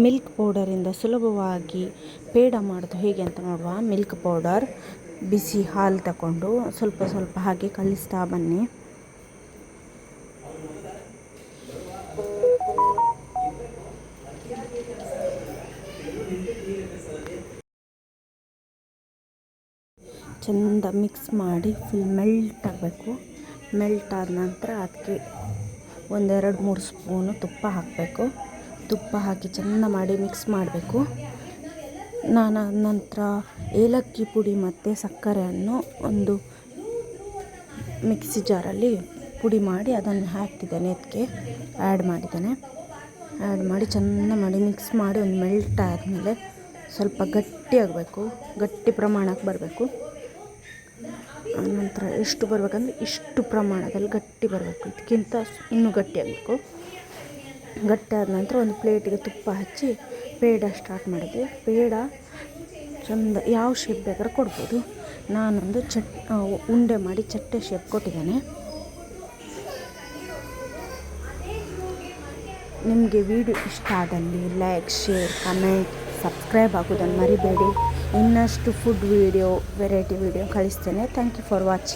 Milk ಪೌಡರಿಂದ ಸುಲಭವಾಗಿ ಪೇಡ ಮಾಡೋದು ಹೇಗೆ ಅಂತ ನೋಡುವ. ಮಿಲ್ಕ್ ಪೌಡರ್ ಬಿಸಿ ಹಾಲು ತಗೊಂಡು ಸ್ವಲ್ಪ ಸ್ವಲ್ಪ ಹಾಗೆ ಕಲಿಸ್ತಾ ಬನ್ನಿ. ಚೆಂದ ಮಿಕ್ಸ್ ಮಾಡಿ ಫುಲ್ ಮೆಲ್ಟ್ ಆಗಬೇಕು. ಮೆಲ್ಟ್ ಆದ ನಂತರ ಅದಕ್ಕೆ ಒಂದೆರಡು ಮೂರು ಸ್ಪೂನು ತುಪ್ಪ ಹಾಕಬೇಕು. ತುಪ್ಪ ಹಾಕಿ ಚೆನ್ನಾಗಿ ಮಾಡಿ ಮಿಕ್ಸ್ ಮಾಡಬೇಕು. ನಾನು ನಂತರ ಏಲಕ್ಕಿ ಪುಡಿ ಮತ್ತು ಸಕ್ಕರೆಯನ್ನು ಒಂದು ಮಿಕ್ಸಿ ಜಾರಲ್ಲಿ ಪುಡಿ ಮಾಡಿ ಅದನ್ನು ಹಾಕ್ತಿದ್ದೇನೆ ಅದಕ್ಕೆ ಆ್ಯಡ್ ಮಾಡಿದ್ದೇನೆ. ಆ್ಯಡ್ ಮಾಡಿ ಚೆಂದ ಮಾಡಿ ಮಿಕ್ಸ್ ಮಾಡಿ ಒಂದು ಮೆಲ್ಟ್ ಆದಮೇಲೆ ಸ್ವಲ್ಪ ಗಟ್ಟಿಯಾಗಬೇಕು ಗಟ್ಟಿ ಪ್ರಮಾಣಕ್ಕೆ ಬರಬೇಕು. ಆನಂತರ ಎಷ್ಟು ಬರಬೇಕಂದ್ರೆ ಇಷ್ಟು ಪ್ರಮಾಣದಲ್ಲಿ ಗಟ್ಟಿ ಬರಬೇಕು. ಇದಕ್ಕಿಂತ ಇನ್ನೂ ಗಟ್ಟಿ ಆಗಬೇಕು ಗಟ್ಟಿ ಆದ ನಂತರ ಒಂದು ಪ್ಲೇಟಿಗೆ ತುಪ್ಪ ಹಚ್ಚಿ ಪೇಡ ಸ್ಟಾರ್ಟ್ ಮಾಡಿದೆ ಪೇಡ ಚಂದ ಯಾವ ಶೇಪ್ ಬೇಕಾದ್ರೆ ಕೊಡ್ಬೋದು. ನಾನೊಂದು ಚಟ್ ಉಂಡೆ ಮಾಡಿ ಚಟ್ಟೆ ಶೇಪ್ ಕೊಟ್ಟಿದ್ದೇನೆ. ನಿಮಗೆ ವಿಡಿಯೋ ಇಷ್ಟ ಆದಲ್ಲಿ ಲೈಕ್ ಶೇರ್ ಕಮೆಂಟ್ ಸಬ್ಸ್ಕ್ರೈಬ್ ಆಗೋದನ್ನು ಮರಿಬೇಡಿ. ಇನ್ನಷ್ಟು ಫುಡ್ ವೀಡಿಯೋ ವೆರೈಟಿ ವೀಡಿಯೋ ಕಳಿಸ್ತೇನೆ. Thank you for watching